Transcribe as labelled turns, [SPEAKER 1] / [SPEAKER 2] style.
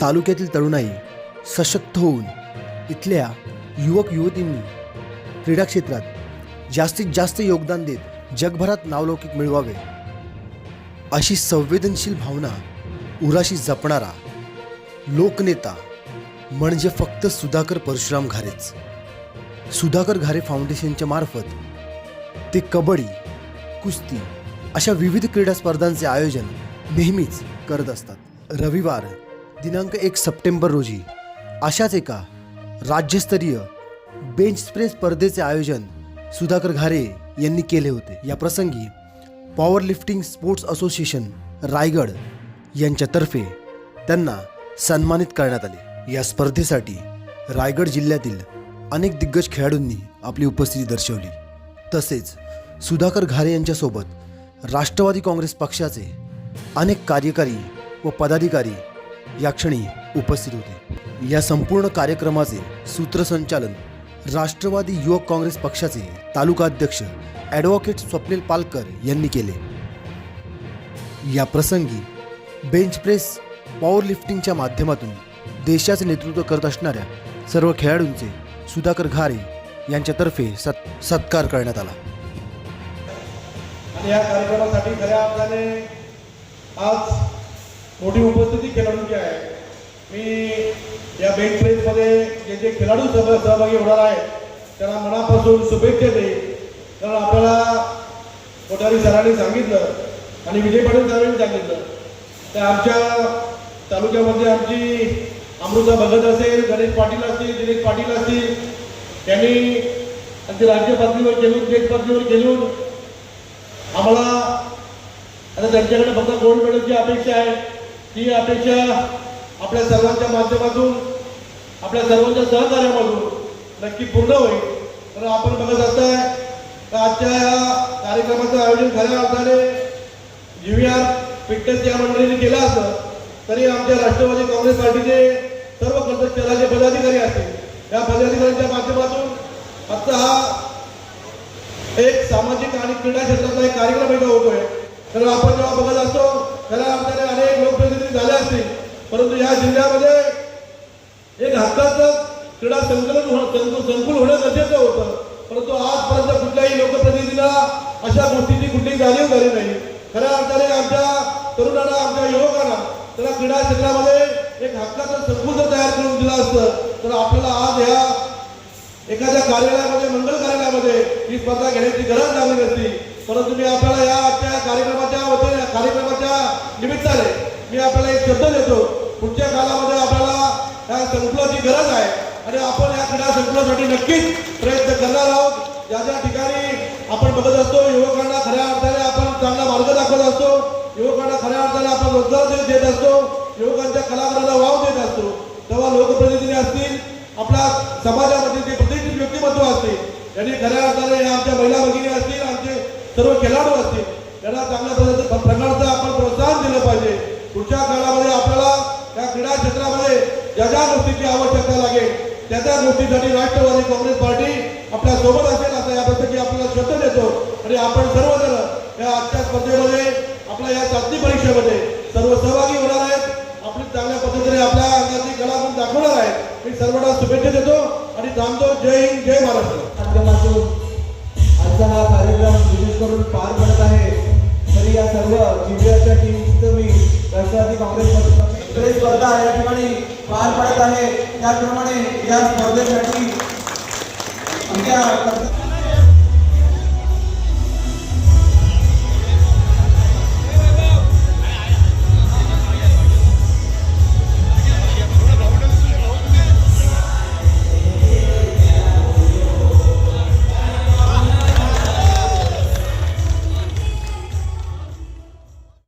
[SPEAKER 1] तालुक्यातील तरुणाई सशक्त होऊन इथल्या युवक युवतींनी क्रीडा क्षेत्रात जास्तीत जास्त योगदान देत जगभरात नावलौकिक मिळवावे. अशी संवेदनशील भावना उराशी जपणारा लोकनेता म्हणजे फक्त सुधाकर परशुराम घारेच. सुधाकर घारे फाउंडेशनच्या मार्फत ते कबड्डी कुस्ती अशा विविध क्रीडा स्पर्धांचे आयोजन नेहमीच करत असतात. रविवार दिनांक एक सप्टेंबर रोजी अशाच एका राज्यस्तरीय बेंच प्रेस स्पर्धेचे आयोजन सुधाकर घारे यांनी केले होते. या प्रसंगी power lifting sports association Raigad यांच्यातर्फे त्यांना सन्मानित करण्यात आले. या स्पर्धेसाठी रायगड जिल्ह्यातील अनेक दिग्गज खेळाडूंनी आपली उपस्थिती दर्शवली. तसेच सुधाकर घारे यांच्यासोबत राष्ट्रवादी काँग्रेस पक्षाचे अनेक कार्यकारी व पदाधिकारी या क्षणी उपस्थित होते. या संपूर्ण कार्यक्रमाचे सूत्रसंचालन राष्ट्रवादी युवक काँग्रेस पक्षाचे तालुका अध्यक्ष ॲडव्होकेट स्वप्नील पालकर यांनी केले. या प्रसंगी बेंच प्रेस पॉवर लिफ्टिंगच्या माध्यमातून देशाचे नेतृत्व करत असणाऱ्या सर्व खेळाडूंचे सुधाकर घारे यांच्यातर्फे सत् सत्कार करण्यात आला.
[SPEAKER 2] या कार्यक्रमासाठी खऱ्या अर्थाने आज मोठी उपस्थिती खेळाडूंची आहे. मी या बेंच प्रेसमध्ये जे जे खेळाडू सह सहभागी होणार आहेत त्यांना मनापासून शुभेच्छा दे कारण आपल्याला कोठारी सरांनी सांगितलं आणि विजय पाटील सरांनी सांगितलं तर आमच्या तालुक्यामध्ये आमची अमृता भगत असेल गणेश पाटील असतील दिनेश पाटील असतील त्यांनी अगदी राज्य पातळीवर खेळून देश पातळीवर खेळून आम्हाला आता त्यांच्याकडे फक्त गोल्ड मेडलची अपेक्षा आहे. ती अपेक्षा आपल्या सर्वांच्या माध्यमातून आपल्या सर्वांच्या सहकार्यामधून नक्की पूर्ण होईल. तर आपण बघत असताय तर आजच्या या कार्यक्रमाचं आयोजन खऱ्या अर्थाने जी आर फिटनेस या मंडळीने केलं असतं. तरी आमच्या राष्ट्रवादी काँग्रेस पार्टीचे सर्व कर्तव्याचे पदाधिकारी असतील या पदाधिकाऱ्यांच्या माध्यमातून आजचा हा एक सामाजिक आणि क्रीडा क्षेत्रातला एक कार्यक्रम इथं होतोय. कारण आपण जेव्हा बघत असतो खऱ्या अर्थाने अनेक लोकप्रतिनिधी झाले असतील. परंतु या जिल्ह्यामध्ये एक हक्काचं क्रीडा संकलन होणं संकुल होणं गरजेचं होतं. परंतु आजपर्यंत कुठल्याही लोकप्रतिनिधीला अशा गोष्टीची कुठली जाणीव झाली नाही. खऱ्या अर्थाने आमच्या तरुणांना आमच्या युवकांना त्याला क्रीडा क्षेत्रामध्ये एक हक्काचं संकुल जर तयार करून दिलं असतं तर आपल्याला आज ह्या एखाद्या कार्यालयामध्ये मंगल कार्यालयामध्ये ही स्पर्धा घेण्याची गरज लागली नसती. परंतु मी आपल्याला या आजच्या निमित्ताने मी आपल्याला एक शब्द देतो. पुढच्या काळामध्ये आपल्याला या संकुलाची गरज आहे आणि आपण या क्रीडा संकुलासाठी नक्कीच प्रयत्न करणार आहोत. ज्या ज्या ठिकाणी आपण बघत असतो युवकांना खऱ्या अर्थाने आपण चांगला मार्ग दाखवत असतो. युवकांना खऱ्या अर्थाने आपण रोजगार देत असतो. युवकांच्या कलाकारांना वाव देत असतो. तेव्हा लोकप्रतिनिधी असतील आपल्या समाजामध्ये जे प्रतिष्ठित व्यक्तिमत्व असतील यांनी खऱ्या अर्थाने या आमच्या महिला भगिनी असतील आमचे सर्व खेळाडू असतील त्यांना चांगल्या प्रकारचं प्रकारचं आपण प्रोत्साहन दिलं पाहिजे. पुढच्या काळामध्ये आपल्याला त्या क्रीडा क्षेत्रामध्ये ज्या ज्या गोष्टीची आवश्यकता लागेल त्या त्या गोष्टीसाठी राष्ट्रवादी काँग्रेस पार्टी आपल्यासोबत असेल असं या आपल्याला शब्द देतो. आणि आपण सर्वजण या आजच्या स्पर्धेमध्ये आपल्या या चाचणी परीक्षेमध्ये सर्व सहभागी होणार आहेत. आपली चांगल्या पद्धतीने आपल्या अंगाची कला आपण दाखवणार आहे मी सर्वांना शुभेच्छा देतो आणि थांबतो. जय हिंद जय महाराष्ट्र.
[SPEAKER 3] माध्यमातून आजचा हा कार्यक्रम राष्ट्रवादी काँग्रेस स्पर्धा या ठिकाणी पार पडत आहे. त्याप्रमाणे या स्पर्धेसाठी आमच्या